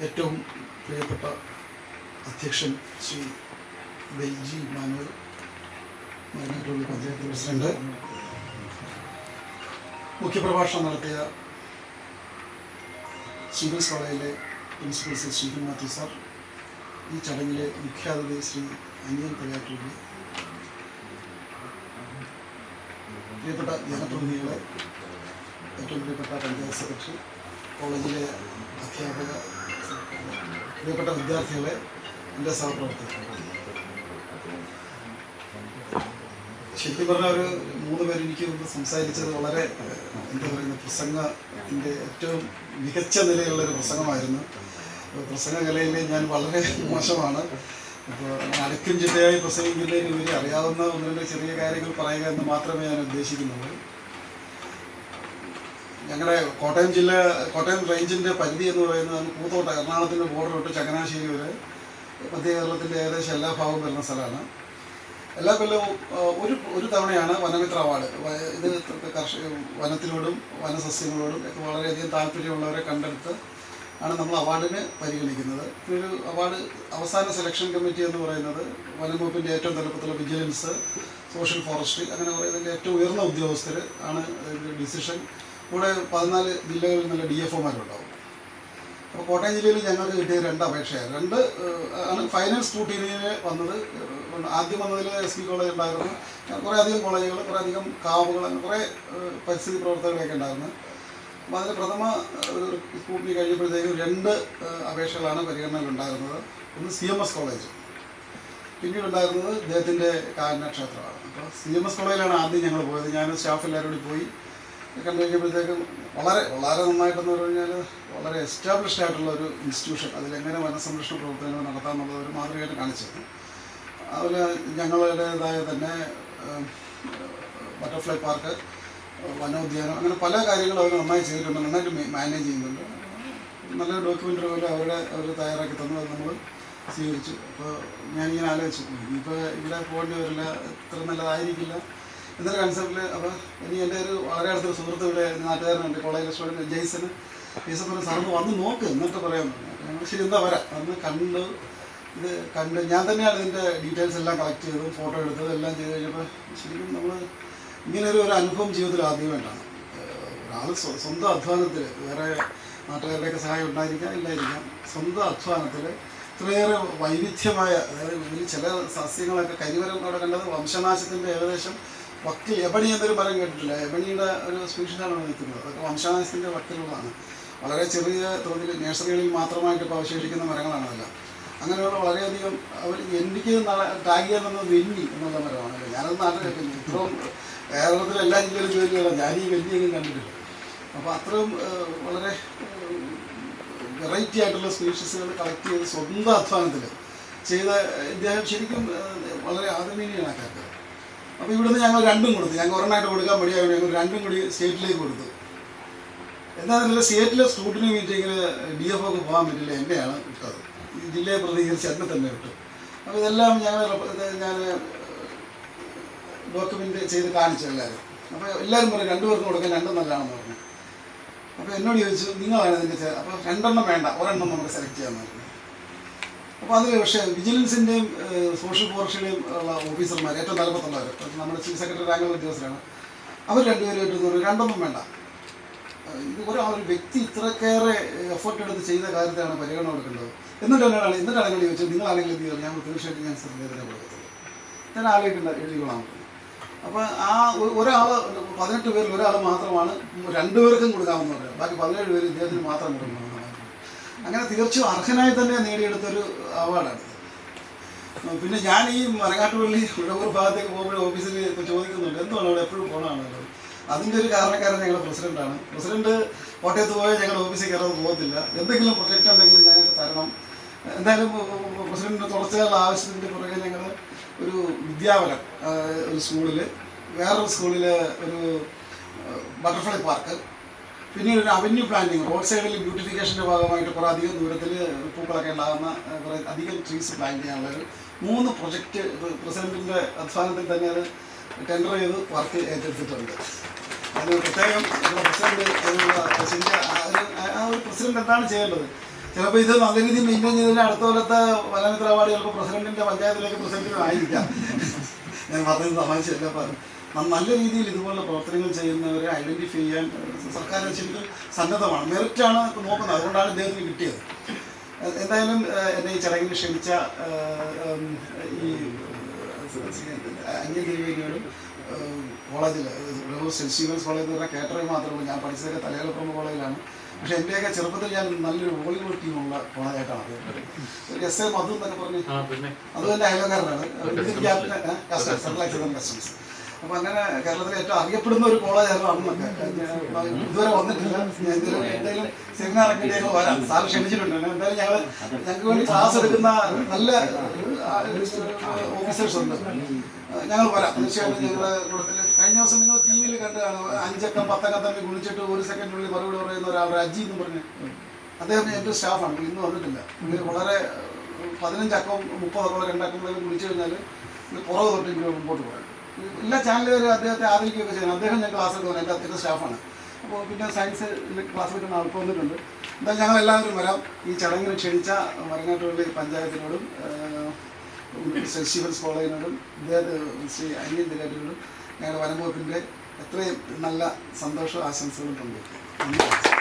ഏറ്റവും പ്രിയപ്പെട്ട അധ്യക്ഷൻ ശ്രീ ബെൽജി മാനുവൽ മൈനാട്ടുള്ളി പഞ്ചായത്ത് പ്രസിഡന്റ്. മുഖ്യപ്രഭാഷണം നടത്തിയ സീരിയസ് കോളേജിലെ പ്രിൻസിപ്പൽ ശ്രീ സ്റ്റീഫൻ മാത്യു സാർ ഈ ചടങ്ങിലെ മുഖ്യാതിഥി ശ്രീ അനിയൻ പയ്യാറ്റുള്ളി പ്രിയപ്പെട്ട ജനപ്രതിനിധികളെ ഏറ്റവും പ്രിയപ്പെട്ട പഞ്ചായത്ത് സെക്രട്ടറി കോളേജിലെ അധ്യാപക പ്രിയപ്പെട്ട വിദ്യാർത്ഥികളെ എന്റെ സഹപ്രവർത്തകർ ശരിക്കും പറഞ്ഞ ഒരു മൂന്ന് പേര് എനിക്ക് മുമ്പ് സംസാരിച്ചത് വളരെ എന്താ പറയുന്ന പ്രസംഗത്തിന്റെ ഏറ്റവും മികച്ച നിലയിലുള്ള ഒരു പ്രസംഗമായിരുന്നു. പ്രസംഗകലയിൽ ഞാൻ വളരെ മോശമാണ്. അപ്പോൾ അടുക്കും ചിട്ടയായി ഇവർ അറിയാവുന്ന ഒന്ന് ചെറിയ കാര്യങ്ങൾ പറയുക എന്ന് മാത്രമേ ഞാൻ ഉദ്ദേശിക്കുന്നുള്ളൂ. ഞങ്ങളുടെ കോട്ടയം ജില്ല കോട്ടയം റേഞ്ചിന്റെ പരിധി എന്ന് പറയുന്നത് പൂത്തോട്ട എറണാകുളത്തിന്റെ ബോർഡർ തൊട്ട് ചങ്ങനാശ്ശേരി വരെ. മധ്യ കേരളത്തിന്റെ ഏകദേശം എല്ലാ ഭാഗവും വരുന്ന സ്ഥലമാണ്. എല്ലാ കൊല്ലവും ഒരു ഒരു തവണയാണ് വനമിത്ര അവാർഡ്. ഇത് കർഷക വനത്തിനോടും വനസസ്യങ്ങളോടും ഒക്കെ വളരെയധികം താല്പര്യമുള്ളവരെ കണ്ടെടുത്ത് ആണ് നമ്മൾ അവാർഡിന് പരിഗണിക്കുന്നത്. ഒരു അവാർഡ് അവസാന സെലക്ഷൻ കമ്മിറ്റി എന്ന് പറയുന്നത് വനംവകുപ്പിന്റെ ഏറ്റവും തലപ്പത്തുള്ള വിജിലൻസ് സോഷ്യൽ ഫോറസ്ട്രി അങ്ങനെ പറയുന്നതിന്റെ ഏറ്റവും ഉയർന്ന ഉദ്യോഗസ്ഥർ ആണ് ഡിസിഷൻ കൂടെ പതിനാല് ജില്ലകളിൽ നിന്നുള്ള ഡി എഫ് ഒമാരുണ്ടാവും അപ്പോൾ കോട്ടയം ജില്ലയിൽ ഞങ്ങൾക്ക് കിട്ടിയ രണ്ട് അപേക്ഷയാണ്. രണ്ട് ആണ് ഫൈനൽ സ്ക്രൂട്ടീനിയിൽ വന്നത്. ആദ്യം വന്നതിൽ എസ് പി കോളേജ് ഉണ്ടായിരുന്നു. കുറേ അധികം കോളേജുകൾ കുറേ അധികം കാവുകൾ കുറേ പരിസ്ഥിതി പ്രവർത്തകരൊക്കെ ഉണ്ടായിരുന്നു. അപ്പോൾ അതിൽ പ്രഥമ സ്കൂട്ടിനി കഴിഞ്ഞപ്പോഴത്തേക്കും രണ്ട് അപേക്ഷകളാണ് പരിഗണനയിലുണ്ടായിരുന്നത്. ഒന്ന് സി എം എസ് കോളേജ്. പിന്നീട് ഉണ്ടായിരുന്നത് അദ്ദേഹത്തിന്റെ കാരണ ക്ഷേത്രമാണ് അപ്പോൾ സി എം എസ് കോളേജിലാണ് ആദ്യം ഞങ്ങൾ പോയത്. ഞാൻ സ്റ്റാഫ് എല്ലാവരും കൂടി പോയി. കണ്ടു കഴിഞ്ഞപ്പോഴത്തേക്കും വളരെ വളരെ നന്നായിട്ടെന്ന് പറഞ്ഞു കഴിഞ്ഞാൽ വളരെ എസ്റ്റാബ്ലിഷ്ഡ് ആയിട്ടുള്ള ഒരു ഇൻസ്റ്റിറ്റ്യൂഷൻ അതിലെങ്ങനെ വനസംരക്ഷണ പ്രവർത്തനങ്ങൾ നടത്താമെന്നുള്ളത് ഒരു മാതൃകയായിട്ട് കാണിച്ചത് അതുപോലെ ഞങ്ങളുടേതായ തന്നെ ബട്ടർഫ്ലൈ പാർക്ക് വനോദ്യാനം അങ്ങനെ പല കാര്യങ്ങളും അവർ നന്നായി ചെയ്തിട്ടുണ്ട്. നന്നായിട്ട് മാനേജ് ചെയ്യുന്നുണ്ട്. നല്ല ഡോക്യുമെന്ററി പോലെ അവരുടെ അവർ തയ്യാറാക്കി തന്നു. അത് നമ്മൾ സ്വീകരിച്ചു. അപ്പോൾ ഞാനിങ്ങനെ ആലോചിച്ചു. ഇനിയിപ്പോൾ ഇവിടെ പോകേണ്ടി വരില്ല. ഇത്ര നല്ലതായിരിക്കില്ല. എന്നൊരു കൺസെപ്റ്റിൽ അപ്പോൾ ഇനി എന്റെ ഒരു വളരെ അടുത്തൊരു സുഹൃത്ത് ഇവിടെ നാട്ടുകാരനുണ്ട് കോളേജ് സ്റ്റുഡന്റ് ജെയ്സന് ജെയ്സൺ പറഞ്ഞു സാറിന് വന്ന് നോക്ക് എന്നിട്ട് പറയാൻ പറഞ്ഞു. ശരി എന്താ വരാം? വന്ന് കണ്ട് ഇത് കണ്ട് ഞാൻ തന്നെയാണ് ഇതിന്റെ ഡീറ്റെയിൽസ് എല്ലാം കളക്ട് ചെയ്തത് ഫോട്ടോ എടുത്തത് എല്ലാം ചെയ്ത് കഴിഞ്ഞപ്പോൾ ശരിക്കും നമ്മൾ ഇങ്ങനൊരു ഒരു അനുഭവം ജീവിതത്തിൽ ആദ്യമായിട്ടാണ് ഒരാൾ സ്വ- സ്വന്തം അധ്വാനത്തിൽ വേറെ നാട്ടുകാരുടെയൊക്കെ സഹായം ഉണ്ടായിരിക്കാം ഇല്ലായിരിക്കാം. സ്വന്തം അധ്വാനത്തിൽ ഇത്രയേറെ വൈവിധ്യമായ അതായത് ഇതിൽ ചില സസ്യങ്ങളൊക്കെ കരിവരം അവിടെ കണ്ടത് വംശനാശത്തിന്റെ ഏകദേശം വക്കിൽ എബണി എന്നൊരു മരം കേട്ടിട്ടില്ല? എബണിയുടെ ഒരു സ്പീഷീസാണ് നിൽക്കുന്നത് അതൊക്കെ വംശനാശത്തിന്റെ വക്കിലുള്ളതാണ് വളരെ ചെറിയ തോതിൽ നേഴ്സറികളിൽ മാത്രമായിട്ട് ഇപ്പോൾ അവശേഷിക്കുന്ന മരങ്ങളാണ് അതെല്ലാം അങ്ങനെയുള്ള വളരെയധികം അവർ എനിക്ക് ടാഗ് ചെയ്യാൻ തന്നത് വെന്നി എന്നുള്ള മരമാണ്. ഞാനത് നാട്ടിൽ ഇത്രയും കേരളത്തിലെ എല്ലാ ജില്ലയിലും ചോദിക്കുകയല്ല ഞാൻ ഈ വെല്ലിയൊന്നും കണ്ടിട്ടില്ല. അപ്പോൾ അത്രയും വളരെ വെറൈറ്റി ആയിട്ടുള്ള സ്പീഷീസുകൾ കളക്ട് ചെയ്ത് സ്വന്തം അധ്വാനത്തിൽ ചെയ്ത ഇദ്ദേഹം ശരിക്കും വളരെ ആദരണീയനാണ് കാര്യം അപ്പോൾ ഇവിടുന്ന് ഞങ്ങൾ രണ്ടും കൊടുത്തു. ഞങ്ങൾ ഒരെണ്ണമായിട്ട് കൊടുക്കാൻ മടിയായത് ഞങ്ങൾ രണ്ടും കൂടി സ്റ്റേറ്റിലേക്ക് കൊടുത്തു. എന്താണെന്നില്ല സ്റ്റേറ്റിലെ സ്കൂട്ടിനി മീറ്റിങ്ങിൽ ഡി എഫ് ഒക്കെ പോകാൻ പറ്റില്ല. എന്നെയാണ് ഇട്ടത് ജില്ലയെ പ്രതികരിച്ച് എന്നെ തന്നെ വിട്ടു അപ്പോൾ ഇതെല്ലാം ഞങ്ങൾ ഞാൻ ഡോക്യുമെന്റ് ചെയ്ത് കാണിച്ചു എല്ലാവരും. അപ്പോൾ എല്ലാവരും പറഞ്ഞു രണ്ടുപേർക്കും കൊടുക്കാൻ രണ്ടും നല്ലതാണെന്ന് പറഞ്ഞു. അപ്പോൾ എന്നോട് ചോദിച്ചു നിങ്ങളാണ് ഇതിന്റെ അപ്പോൾ രണ്ടെണ്ണം വേണ്ട. ഒരെണ്ണം നമുക്ക് സെലക്ട് ചെയ്യാമെന്ന് പറഞ്ഞു അപ്പോൾ അതിൽ പക്ഷേ വിജിലൻസിന്റെയും സോഷ്യൽ ഫോറസ്റ്റിന്റെയും ഉള്ള ഓഫീസർമാർ ഏറ്റവും തലപ്പത്തുള്ളവർ നമ്മുടെ ചീഫ് സെക്രട്ടറി റാങ്കുള്ള ഉദ്യോഗസ്ഥരാണ്. അവർ രണ്ടുപേരും ഏറ്റവും പറഞ്ഞു രണ്ടൊന്നും വേണ്ട. ഇത് ഇത് ആ ഒരു വ്യക്തി ഇത്രക്കേറെ എഫേർട്ട് എടുത്ത് ചെയ്ത കാര്യത്തിലാണ് പരിഗണന കൊടുക്കേണ്ടത് എന്നിട്ട് എന്നാണ് എന്നിട്ടാണ് എന്നോട് ചോദിച്ചത് നിങ്ങളാണെങ്കിൽ എന്ത് ചെയ്യുന്നത് ഞാൻ തീർച്ചയായിട്ടും ഞാൻ ശ്രദ്ധേതനെ കൊടുക്കത്തുള്ളൂ ഞാൻ ആലോചിക്കേണ്ട എഴുതികളാണ് അപ്പോൾ ആ ഒരാൾ പതിനെട്ട് പേരിൽ ഒരാൾ മാത്രമാണ് രണ്ടുപേർക്കും കൊടുക്കാമെന്ന് പറയുന്നത്. ബാക്കി പതിനേഴ് പേര് ഇദ്ദേഹത്തിന് മാത്രം പറഞ്ഞു അങ്ങനെ തീർച്ചയായും അർഹനായി തന്നെ നേടിയെടുത്തൊരു അവാർഡാണ് പിന്നെ ഞാൻ ഈ മരങ്ങാട്ടുപള്ളി ഉഴവൂർ ഭാഗത്തേക്ക് പോകുമ്പോൾ ഓഫീസിൽ ഇപ്പോൾ ചോദിക്കുന്നുണ്ട് എന്തുകൊണ്ട് അവിടെ എപ്പോഴും പോകണമെന്നുള്ളത് അതിന്റെ ഒരു കാരണക്കാരൻ ഞങ്ങളുടെ പ്രസിഡന്റാണ് പ്രസിഡന്റ് കോട്ടയത്ത് പോയാൽ ഞങ്ങളുടെ ഓഫീസിൽ കയറാൻ പോകത്തില്ല. എന്തെങ്കിലും പ്രൊജക്റ്റ് ഉണ്ടെങ്കിൽ ഞങ്ങൾക്ക് തരണം. എന്തായാലും പ്രസിഡന്റിന്റെ തുടർച്ചയായുള്ള ആവശ്യത്തിന്റെ പുറകെ ഞങ്ങൾ ഒരു വിദ്യാവനം ആ, ഒരു സ്കൂളിൽ വേറൊരു സ്കൂളിൽ ഒരു ബട്ടർഫ്ലൈ പാർക്ക് പിന്നീട് ഒരു അവന്യൂ പ്ലാന്റിങ് റോഡ് സൈഡിൽ ബ്യൂട്ടിഫിക്കേഷന്റെ ഭാഗമായിട്ട് കുറേ അധികം ദൂരത്തിൽ പൂക്കളൊക്കെ ഉണ്ടാകുന്ന കുറേ അധികം ട്രീസ് പ്ലാൻ ചെയ്യാനുള്ള ഒരു മൂന്ന് പ്രൊജക്റ്റ് പ്രസിഡന്റിന്റെ അധ്വാനത്തിൽ തന്നെ അത് ടെൻഡർ ചെയ്ത് വർക്ക് ഏറ്റെടുത്തിട്ടുണ്ട്. അതിന് പ്രത്യേകം പ്രസിഡന്റ് പ്രസിഡന്റ് ആ ഒരു- പ്രസിഡന്റ് എന്താണ് ചെയ്യേണ്ടത്? ചിലപ്പോൾ ഇത് നല്ല രീതിയിൽ മെയിന്റെയിൻ ചെയ്തതിന് അടുത്ത കൊല്ലത്തെ വനമിത്ര പ്രസിഡന്റിന്റെ പഞ്ചായത്തിലേക്ക് പ്രസിഡന്റിനും ആയിരിക്കാം. ഞാൻ പറഞ്ഞത് തമാശയല്ല പറഞ്ഞു. നല്ല രീതിയിൽ ഇതുപോലുള്ള പ്രവർത്തനങ്ങൾ ചെയ്യുന്നവരെ ഐഡന്റിഫൈ ചെയ്യാൻ സർക്കാർ ശരിക്കും സന്നദ്ധമാണ്. മെറിറ്റാണ് ആണ് നോക്കുന്നത്. അതുകൊണ്ടാണ് ഇദ്ദേഹത്തിന് കിട്ടിയത്. എന്തായാലും എന്നെ ഈ ചടങ്ങിന് ക്ഷണിച്ച ഈ അന്യദേവിയോടും കോളേജിൽ സെന്റ് സ്റ്റീവൻസ് കോളേജ് എന്ന് പറഞ്ഞാൽ മാത്രമേ മാത്രമല്ല ഞാൻ പഠിച്ചതൊക്കെ തലയാളപ്പുറം കോളേജിലാണ്. പക്ഷെ എന്റെയൊക്കെ ചെറുപ്പത്തിൽ ഞാൻ നല്ലൊരു വോളിബോൾ ടീമുള്ള കോളേജായിട്ടാണ് ഒരു എസ് എ മധു എന്നൊക്കെ പറഞ്ഞ് അത് തന്നെ അയൽക്കാരനാണ് ഇന്ത്യൻ ക്യാപ്റ്റൻ സെവൻ അങ്ങനെ കേരളത്തിലെ ഏറ്റവും അറിയപ്പെടുന്ന ഒരു കോളേജായിരുന്നു അന്നൊക്കെ ഇതുവരെ വന്നിട്ടില്ല. എന്തെങ്കിലും സെമിനാറൊക്കെ ഞങ്ങൾ വരാം. സാറ് ക്ഷണിച്ചിട്ടുണ്ട്. എന്തായാലും ഞങ്ങൾ ഞങ്ങൾക്ക് വേണ്ടി ക്ലാസ് എടുക്കുന്ന നല്ല ഓഫീസേഴ്സ് ഉണ്ട്. ഞങ്ങൾ വരാം. തീർച്ചയായിട്ടും ഞങ്ങൾ കൂട്ടത്തിൽ കഴിഞ്ഞ ദിവസം നിങ്ങൾ ടി വിയിൽ കണ്ടതാണ്. അഞ്ചക്കം പത്തക്കം തമ്മിൽ കുളിച്ചിട്ട് ഒരു സെക്കൻഡിനുള്ളിൽ മറുപടി പറയുന്ന ഒരാൾ അജി എന്ന് പറഞ്ഞു അദ്ദേഹം എന്റെ സ്റ്റാഫാണ് ഇന്ന് വന്നിട്ടില്ല. ഇവർ വളരെ പതിനഞ്ചക്കം മുപ്പതൊക്കെ രണ്ടക്കം കുളിച്ചു കഴിഞ്ഞാൽ പുറകെ തൊട്ട് ഇങ്ങനെ മുമ്പോട്ട് പോകാൻ എല്ലാ ചാനലുകാരും അദ്ദേഹത്തെ ആദരിക്കുകയൊക്കെ ചെയ്യുന്നത് അദ്ദേഹം ഞാൻ ക്ലാസ് എടുക്കുന്നത് എന്റെ അദ്ദേഹത്തെ സ്റ്റാഫാണ് അപ്പോൾ പിന്നെ സയൻസ് ക്ലാസ് എടുക്കുന്ന ആൾക്ക് വന്നിട്ടുണ്ട്. എന്തായാലും ഞങ്ങൾ എല്ലാവരും വരാം. ഈ ചടങ്ങിന് ക്ഷണിച്ച മരങ്ങാട്ടുപള്ളി പഞ്ചായത്തിനോടും സ്റ്റീഫൻസ് കോളേജിനോടും ഇദ്ദേഹത്തെ ശ്രീ അനിയൻ ദിലാറ്റിനോടും ഞങ്ങളുടെ വനംവകുപ്പിന്റെ എത്രയും നല്ല സന്തോഷ ആശംസകളും പങ്കുവയ്ക്കും